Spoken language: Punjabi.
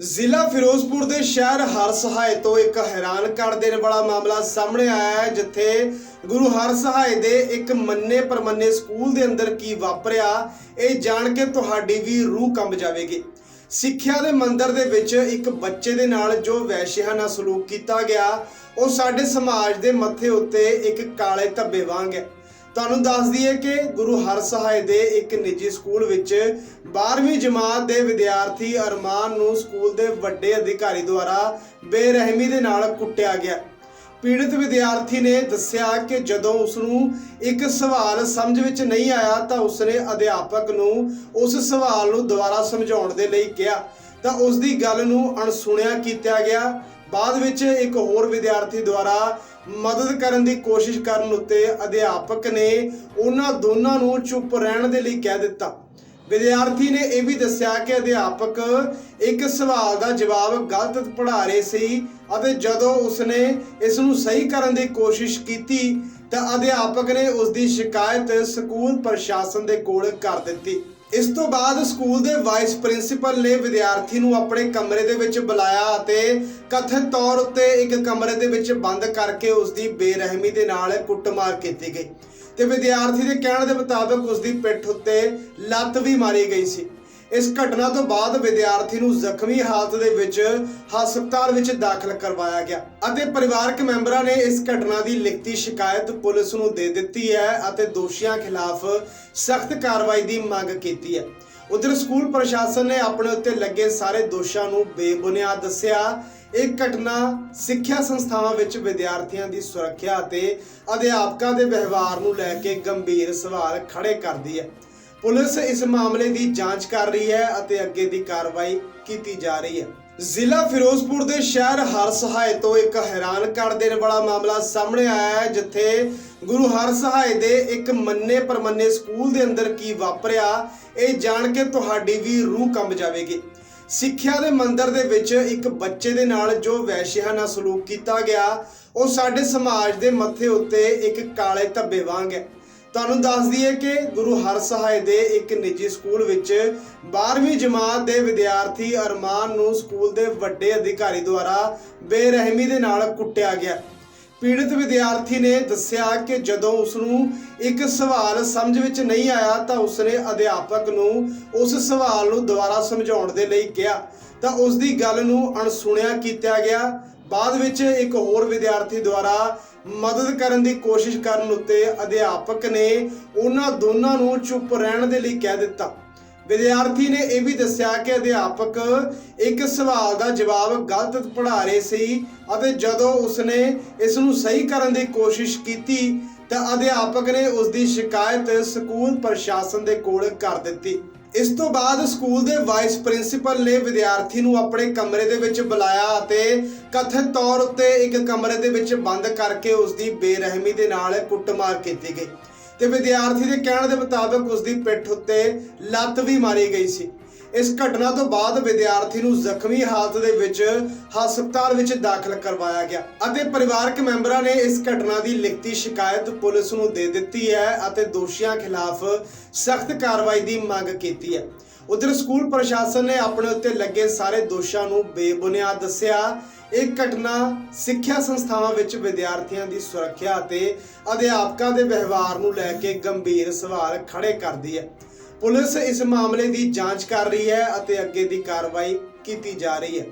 ਜ਼ਿਲ੍ਹਾ ਫਿਰੋਜ਼ਪੁਰ ਦੇ ਸ਼ਹਿਰ ਹਰ ਸਹਾਏ ਤੋਂ ਇੱਕ ਹੈਰਾਨ ਕਰ ਦੇਣ ਵਾਲਾ ਮਾਮਲਾ ਸਾਹਮਣੇ ਆਇਆ ਹੈ, ਜਿੱਥੇ ਗੁਰੂ ਹਰ ਸਹਾਏ ਦੇ ਇੱਕ ਮੰਨੇ ਪਰਮੰਨੇ ਸਕੂਲ ਦੇ ਅੰਦਰ ਕੀ ਵਾਪਰਿਆ, ਇਹ ਜਾਣ ਕੇ ਤੁਹਾਡੀ ਵੀ ਰੂਹ ਕੰਬ ਜਾਵੇਗੀ। ਸਿੱਖਿਆ ਦੇ ਮੰਦਰ ਦੇ ਵਿੱਚ ਇੱਕ ਬੱਚੇ ਦੇ ਨਾਲ ਜੋ ਵੈਸ਼ਿਆਨਾ ਸਲੂਕ ਕੀਤਾ ਗਿਆ, ਉਹ ਸਾਡੇ ਸਮਾਜ ਦੇ ਮੱਥੇ ਉੱਤੇ ਇੱਕ ਕਾਲੇ ਧੱਬੇ ਵਾਂਗ ਹੈ। ਤੁਹਾਨੂੰ ਦੱਸ ਦਈਏ ਕਿ ਗੁਰੂ ਹਰ ਹਰਸਹਾਏ ਦੇ ਇੱਕ ਨਿੱਜੀ ਸਕੂਲ ਵਿੱਚ 12ਵੀਂ ਜਮਾਤ ਦੇ ਵਿਦਿਆਰਥੀ ਅਰਮਾਨ ਨੂੰ ਸਕੂਲ ਦੇ ਵੱਡੇ ਅਧਿਕਾਰੀ ਦੁਆਰਾ ਬੇਰਹਿਮੀ ਦੇ ਨਾਲ ਕੁੱਟਿਆ ਗਿਆ। ਪੀੜਤ ਵਿਦਿਆਰਥੀ ਨੇ ਦੱਸਿਆ ਕਿ ਜਦੋਂ ਉਸ ਨੂੰ ਇੱਕ ਸਵਾਲ ਸਮਝ ਵਿੱਚ ਨਹੀਂ ਆਇਆ ਤਾਂ ਉਸਨੇ ਅਧਿਆਪਕ ਨੂੰ ਉਸ ਸਵਾਲ ਨੂੰ ਦੁਬਾਰਾ ਸਮਝਾਉਣ ਦੇ ਲਈ ਕਿਹਾ। ਤਾਂ ਉਸ ਦੀ ਗੱਲ ਨੂੰ ਅਣਸੁਣਿਆ ਕੀਤਾ ਗਿਆ। ਬਾਅਦ ਵਿੱਚ ਇੱਕ ਹੋਰ ਵਿਦਿਆਰਥੀ ਦੁਆਰਾ ਮਦਦ ਕਰਨ ਦੀ ਕੋਸ਼ਿਸ਼ ਕਰਨ ਉੱਤੇ ਅਧਿਆਪਕ ਨੇ ਉਹਨਾਂ ਦੋਨਾਂ ਨੂੰ ਚੁੱਪ ਰਹਿਣ ਦੇ ਲਈ ਕਹਿ ਦਿੱਤਾ। ਵਿਦਿਆਰਥੀ ਨੇ ਇਹ ਵੀ ਦੱਸਿਆ ਕਿ ਅਧਿਆਪਕ ਇੱਕ ਸਵਾਲ ਦਾ ਜਵਾਬ ਗਲਤ ਪੜ੍ਹਾ ਰਹੇ ਸੀ ਅਤੇ ਜਦੋਂ ਉਸਨੇ ਇਸ ਨੂੰ ਸਹੀ ਕਰਨ ਦੀ ਕੋਸ਼ਿਸ਼ ਕੀਤੀ ਤਾਂ ਅਧਿਆਪਕ ਨੇ ਉਸ ਦੀ ਸ਼ਿਕਾਇਤ ਸਕੂਲ ਪ੍ਰਸ਼ਾਸਨ ਦੇ ਕੋਲ ਕਰ ਦਿੱਤੀ। ਇਸ ਤੋਂ ਬਾਅਦ ਸਕੂਲ ਦੇ ਵਾਈਸ ਪ੍ਰਿੰਸੀਪਲ ਨੇ ਵਿਦਿਆਰਥੀ ਨੂੰ ਆਪਣੇ ਕਮਰੇ ਦੇ ਵਿੱਚ ਬੁਲਾਇਆ ਅਤੇ ਕਥਿਤ ਤੌਰ ਉੱਤੇ ਇੱਕ ਕਮਰੇ ਦੇ ਵਿੱਚ ਬੰਦ ਕਰਕੇ ਉਸ ਦੀ ਬੇਰਹਿਮੀ ਦੇ ਨਾਲ ਕੁੱਟਮਾਰ ਕੀਤੀ ਗਈ। ਤੇ ਵਿਦਿਆਰਥੀ ਦੇ ਕਹਿਣ ਦੇ ਮੁਤਾਬਕ ਉਸ ਦੀ ਪਿੱਠ ਉੱਤੇ ਲੱਤ ਵੀ ਮਾਰੀ ਗਈ ਸੀ। ਇਸ ਘਟਨਾ ਤੋਂ ਬਾਅਦ ਵਿਦਿਆਰਥੀ ਨੂੰ ਜ਼ਖਮੀ ਹਾਲਤ ਦੇ ਵਿੱਚ ਹਸਪਤਾਲ ਵਿੱਚ ਦਾਖਲ ਕਰਵਾਇਆ ਗਿਆ ਅਤੇ ਪਰਿਵਾਰਕ ਮੈਂਬਰਾਂ ਨੇ ਇਸ ਘਟਨਾ ਦੀ ਲਿਖਤੀ ਸ਼ਿਕਾਇਤ ਪੁਲਿਸ ਨੂੰ ਦੇ ਦਿੱਤੀ ਹੈ ਅਤੇ ਦੋਸ਼ੀਆਂ ਖਿਲਾਫ ਸਖਤ ਕਾਰਵਾਈ ਦੀ ਮੰਗ ਕੀਤੀ ਹੈ। ਉਧਰ ਸਕੂਲ ਪ੍ਰਸ਼ਾਸਨ ਨੇ ਆਪਣੇ ਉੱਤੇ ਲੱਗੇ ਸਾਰੇ ਦੋਸ਼ਾਂ ਨੂੰ ਬੇਬੁਨਿਆਦ ਦੱਸਿਆ। ਇਹ ਘਟਨਾ ਸਿੱਖਿਆ ਸੰਸਥਾਵਾਂ ਵਿੱਚ ਵਿਦਿਆਰਥੀਆਂ ਦੀ ਸੁਰੱਖਿਆ ਅਤੇ ਅਧਿਆਪਕਾਂ ਦੇ ਵਿਵਹਾਰ ਨੂੰ ਲੈ ਕੇ ਗੰਭੀਰ ਸਵਾਲ ਖੜੇ ਕਰਦੀ ਹੈ। ਪੁਲਿਸ ਇਸ ਮਾਮਲੇ ਦੀ ਜਾਂਚ ਕਰ ਰਹੀ ਹੈ ਅਤੇ ਅੱਗੇ ਦੀ ਕਾਰਵਾਈ ਕੀਤੀ ਜਾ ਰਹੀ ਹੈ। ਜ਼ਿਲ੍ਹਾ ਫਿਰੋਜ਼ਪੁਰ ਦੇ ਸ਼ਹਿਰ ਹਰ ਸਹਾਏ ਤੋਂ ਇੱਕ ਹੈਰਾਨ ਕਰ ਦੇਣ ਵਾਲਾ ਮਾਮਲਾ ਸਾਹਮਣੇ ਆਇਆ ਹੈ, ਜਿੱਥੇ ਗੁਰੂ ਹਰ ਸਹਾਏ ਦੇ ਇੱਕ ਮੰਨੇ ਪਰਮੰਨੇ ਸਕੂਲ ਦੇ ਅੰਦਰ ਕੀ ਵਾਪਰਿਆ, ਇਹ ਜਾਣ ਕੇ ਤੁਹਾਡੀ ਵੀ ਰੂਹ ਕੰਬ ਜਾਵੇਗੀ। ਸਿੱਖਿਆ ਦੇ ਮੰਦਰ ਦੇ ਵਿੱਚ ਇੱਕ ਬੱਚੇ ਦੇ ਨਾਲ ਜੋ ਵੈਸ਼ਿਆਨਾ ਸਲੂਕ ਕੀਤਾ ਗਿਆ, ਉਹ ਸਾਡੇ ਸਮਾਜ ਦੇ ਮੱਥੇ ਉੱਤੇ ਇੱਕ ਕਾਲੇ ਧੱਬੇ ਵਾਂਗ ਹੈ। ਤੁਹਾਨੂੰ ਦੱਸ ਦਈਏ ਕਿ ਗੁਰੂ ਹਰ ਹਰਸਹਾਏ ਦੇ ਇੱਕ ਨਿੱਜੀ ਸਕੂਲ ਵਿੱਚ 12ਵੀਂ ਜਮਾਤ ਦੇ ਵਿਦਿਆਰਥੀ ਅਰਮਾਨ ਨੂੰ ਸਕੂਲ ਦੇ ਵੱਡੇ ਅਧਿਕਾਰੀ ਦੁਆਰਾ ਬੇਰਹਿਮੀ ਦੇ ਨਾਲ ਕੁੱਟਿਆ ਗਿਆ। ਪੀੜਤ ਵਿਦਿਆਰਥੀ ਨੇ ਦੱਸਿਆ ਕਿ ਜਦੋਂ ਉਸ ਨੂੰ ਇੱਕ ਸਵਾਲ ਸਮਝ ਵਿੱਚ ਨਹੀਂ ਆਇਆ ਤਾਂ ਉਸਨੇ ਅਧਿਆਪਕ ਨੂੰ ਉਸ ਸਵਾਲ ਨੂੰ ਦੁਬਾਰਾ ਸਮਝਾਉਣ ਦੇ ਲਈ ਕਿਹਾ। ਤਾਂ ਉਸ ਦੀ ਗੱਲ ਨੂੰ ਅਣਸੁਣਿਆ ਕੀਤਾ ਗਿਆ। ਬਾਅਦ ਵਿੱਚ ਇੱਕ ਹੋਰ ਵਿਦਿਆਰਥੀ ਦੁਆਰਾ ਮਦਦ ਕਰਨ ਦੀ ਕੋਸ਼ਿਸ਼ ਕਰਨ ਉੱਤੇ ਅਧਿਆਪਕ ਨੇ ਉਹਨਾਂ ਦੋਨਾਂ ਨੂੰ ਚੁੱਪ ਰਹਿਣ ਦੇ ਲਈ ਕਹਿ ਦਿੱਤਾ। ਵਿਦਿਆਰਥੀ ਨੇ ਇਹ ਵੀ ਦੱਸਿਆ ਕਿ ਅਧਿਆਪਕ ਇੱਕ ਸਵਾਲ ਦਾ ਜਵਾਬ ਗਲਤ ਪੜ੍ਹਾ ਰਹੇ ਸੀ ਅਤੇ ਜਦੋਂ ਉਸਨੇ ਇਸ ਨੂੰ ਸਹੀ ਕਰਨ ਦੀ ਕੋਸ਼ਿਸ਼ ਕੀਤੀ ਤਾਂ ਅਧਿਆਪਕ ਨੇ ਉਸ ਦੀ ਸ਼ਿਕਾਇਤ ਸਕੂਲ ਪ੍ਰਸ਼ਾਸਨ ਦੇ ਕੋਲ ਕਰ ਦਿੱਤੀ। ਇਸ ਤੋਂ ਬਾਅਦ ਸਕੂਲ ਦੇ ਵਾਈਸ ਪ੍ਰਿੰਸੀਪਲ ਨੇ ਵਿਦਿਆਰਥੀ ਨੂੰ ਆਪਣੇ ਕਮਰੇ ਦੇ ਵਿੱਚ ਬੁਲਾਇਆ ਅਤੇ ਕਥਿਤ ਤੌਰ ਉੱਤੇ ਇੱਕ ਕਮਰੇ ਦੇ ਵਿੱਚ ਬੰਦ ਕਰਕੇ ਉਸ ਦੀ ਬੇਰਹਿਮੀ ਦੇ ਨਾਲ ਕੁੱਟਮਾਰ ਕੀਤੀ ਗਈ। ਤੇ ਵਿਦਿਆਰਥੀ ਦੇ ਕਹਿਣ ਦੇ ਮੁਤਾਬਕ ਉਸ ਦੀ ਪਿੱਠ ਉੱਤੇ ਲੱਤ ਵੀ ਮਾਰੀ ਗਈ ਸੀ। ਇਸ ਘਟਨਾ ਤੋਂ ਬਾਅਦ ਵਿਦਿਆਰਥੀ ਨੂੰ ਜ਼ਖਮੀ ਹਾਲਤ ਦੇ ਵਿੱਚ ਹਸਪਤਾਲ ਵਿੱਚ ਦਾਖਲ ਕਰਵਾਇਆ ਗਿਆ ਅਤੇ ਪਰਿਵਾਰਕ ਮੈਂਬਰਾਂ ਨੇ ਇਸ ਘਟਨਾ ਦੀ ਲਿਖਤੀ ਸ਼ਿਕਾਇਤ ਪੁਲਿਸ ਨੂੰ ਦੇ ਦਿੱਤੀ ਹੈ ਅਤੇ ਦੋਸ਼ੀਆਂ ਖਿਲਾਫ ਸਖਤ ਕਾਰਵਾਈ ਦੀ ਮੰਗ ਕੀਤੀ ਹੈ। ਉਧਰ ਸਕੂਲ ਪ੍ਰਸ਼ਾਸਨ ਨੇ ਆਪਣੇ ਉੱਤੇ ਲੱਗੇ ਸਾਰੇ ਦੋਸ਼ਾਂ ਨੂੰ ਬੇਬੁਨਿਆਦ ਦੱਸਿਆ। ਇਹ ਘਟਨਾ ਸਿੱਖਿਆ ਸੰਸਥਾਵਾਂ ਵਿੱਚ ਵਿਦਿਆਰਥੀਆਂ ਦੀ ਸੁਰੱਖਿਆ ਅਤੇ ਅਧਿਆਪਕਾਂ ਦੇ ਵਿਵਹਾਰ ਨੂੰ ਲੈ ਕੇ ਗੰਭੀਰ ਸਵਾਲ ਖੜੇ ਕਰਦੀ ਹੈ। ਪੁਲਿਸ ਇਸ ਮਾਮਲੇ ਦੀ ਜਾਂਚ ਕਰ ਰਹੀ ਹੈ ਅਤੇ ਅੱਗੇ ਦੀ ਕਾਰਵਾਈ ਕੀਤੀ ਜਾ ਰਹੀ ਹੈ।